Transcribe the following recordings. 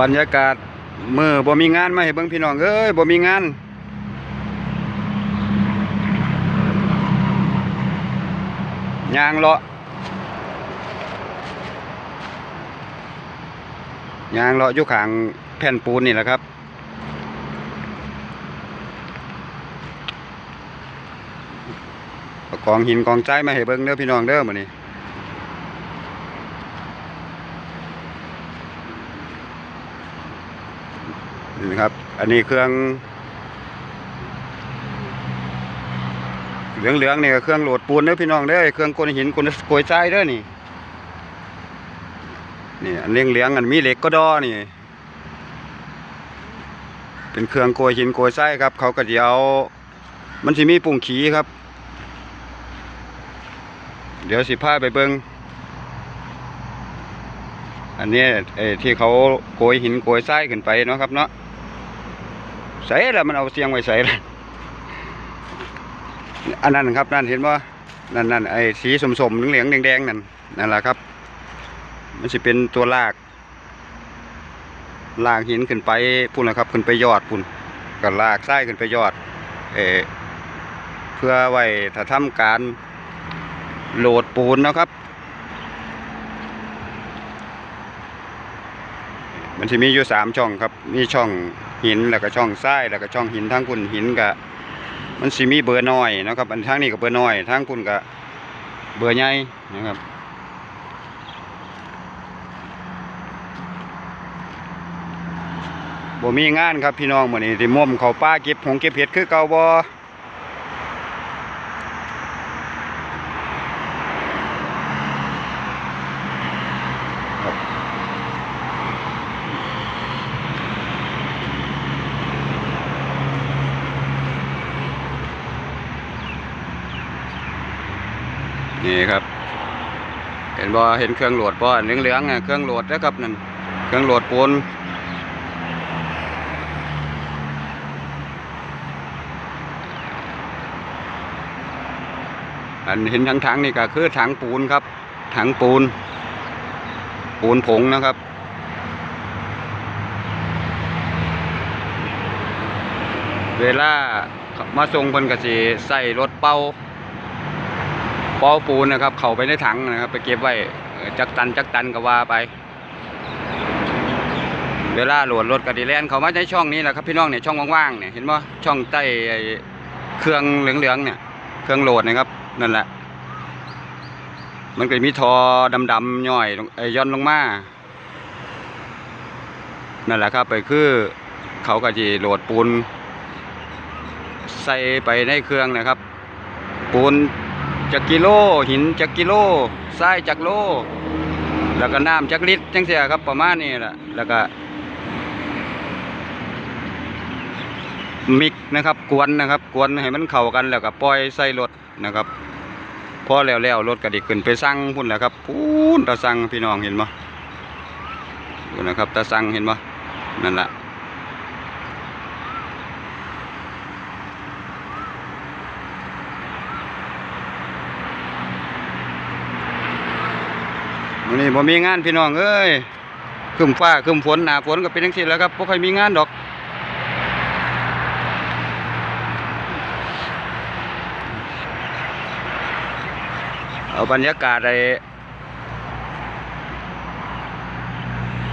บรรยากาศเมื่อบ่มีงานมาให้เบิ่งพี่น้องเอ้ยบ่มีงานยางเลาะยางเลาะอยู่ขางแผ่นปูนนี่แหละครับ กองหินกองใจมาให้เบิ่งเด้อพี่น้องเด้อมื้อนี้ นี่ครับ อันนี้เครื่อง เหลืองๆนี่ก็เครื่องโหลดปูนเด้อพี่น้องเด้อเครื่องกลหินกลโกยทรายเด้อนี่นี่อันเหลืองอันมีเหล็กก็ดอนี่ เป็นเครื่องโกยหินโกยทรายครับ เขาก็สิเอามันสิมีปุ่งขีครับ เดี๋ยวสิพาไปเบิงอันนี้ไอ้ที่เขาโกยหินโกยทรายขึ้นไปเนาะครับเนาะ ใส่แล้วมันเอาเสียงไว้ใส่ละอันนั้นครับนั่นเห็นว่านั่นนั่นไอ้สีสมๆเหลืองแดงๆนั่นนั่นแหละครับ มันจะเป็นตัวลากลากหินขึ้นไปพุ่นนะครับ ขึ้นไปยอดพุ่นก็ลากทรายขึ้นไปยอดเออเพื่อไว้ถ้าทำการโหลดปูนนะครับ มันจะมีอยู่สามช่องครับ มีช่องหินแล้วก็ช่องทรายแล้วก็ช่องหินทั้งพุ่นหินกับมันสิมีเบอร์น้อยนะครับ อันทั้งนี้ก็เบอร์น้อยทั้งพุ่นกับเบอร์ใหญ่นะครับ บ่มีงานครับพี่น้องมื้อนี้ที่ม่วมเขาป้าเก็บหงเก็บเห็ดคือเก่าบ่ นี่ครับ เห็นบ่เห็นเครื่องโหลดบ่เหลืองๆอะเครื่องโหลดนะครับนั่นเครื่องโหลดปูนอันเห็นทั้งถังนี่ก็คือถังปูนครับ ถังปูน ปูนผงนะครับเวลามาส่งเพิ่นก็สิใส่รถเป่า ปอปูนนะครับ เข้าไปในถังนะครับ ไปเก็บไว้จักตันจักตันก็ว่าไป เวลาโหลดรถกระดิแลนเขามาในช่องนี้แหละครับพี่น้องเนี่ยช่องว่างๆเนี่ยเห็นป่ช่องใต้เครื่องเหลืองๆเนี่ย เครื่องโหลดนะครับนั่นแหละ มันก็มีทอดำๆย่อยลงไอ้ย่อนลงมานั่นแหละครับไปคือเขาก็จะโหลดปูน ใส่ไปในเครื่องนะครับ ปูน จักกิโลหินจักกิโลทรายจักโล แล้วก็น้ำจักลิตรจังเสียครับประมาณนี้แหละแล้วก็ มิกนะครับ กวนนะครับ กวนให้มันเข้ากันแล้วก็ปล่อยใส่รถนะครับพอแล้วแล้วรถก็ไดิขึ้นไปสั่งพุ่นแหละครับพูนตาสั่งพี่น้องเห็นบ่ดูนะครับตาสั่งเห็นบ่นั่นแหละ มื้อนี้บ่มีงานพี่น้องเอ้ยครึมฟ้าครึมฝนหนาฝนก็เป็นจังซี่แล้วครับบ่ค่อยมีงานดอกเอาบรรยากาศไอ้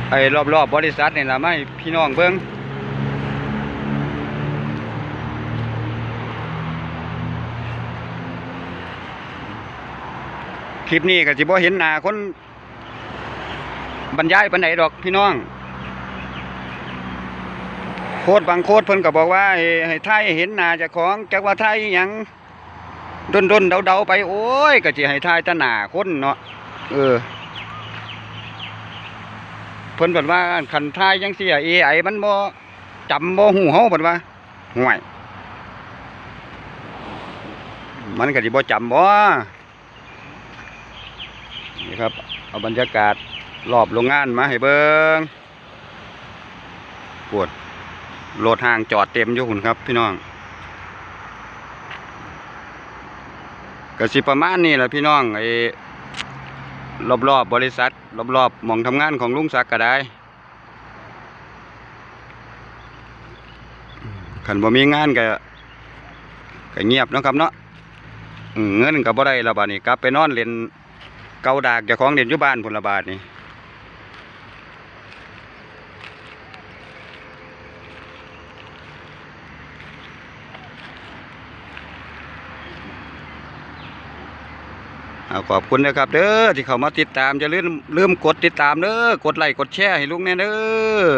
ไอ้รอบๆบบริษัทนี่ล่ะมาให้พี่น้องเบิ่งคลิปนี้ก็สิบ่เห็นหน้าคน บรรยายปานไหนดอกพี่น้อง โคดบางโคดเพิ่นก็บอกว่าให้ให้ทยเห็นหน้าจ้าของจักว่าไทยยังดนดนเดาเดาไปโอ้ยก็สิให้ทายตาหนาคนเนาะเออเพิ่นเพิ่นว่าคันทายจังซี่อะ AI มันบ่จำบ่ฮู้เฮาเพิ่นว่าห่วยมันก็สิบ่จำบ่นี่ครับ เอาบรรยากาศ รอบโรงงานมาให้เบิงปวดโหลดห่างจอดเต็มอยู่หุ่นครับพี่น้องกระสิประมาณนี้แหละพี่น้องไอ้รอบรอบบริษัท รอบรอบมองทำงานของลุงศักก็ได้ขันบ่มีงานก็ก็เงียบนะครับเนาะเงินกับบ่ได้ระบาดนี่กลับไปนอนเรียนเกาดากจากของเรียนยุบานผลบาทนี่ ขอบคุณนะครับเด้อที่เข้ามาติดตามอย่าลืมลืมกดติดตามเด้อกดไลค์กดแชร์ให้ลุงแน่เด้อ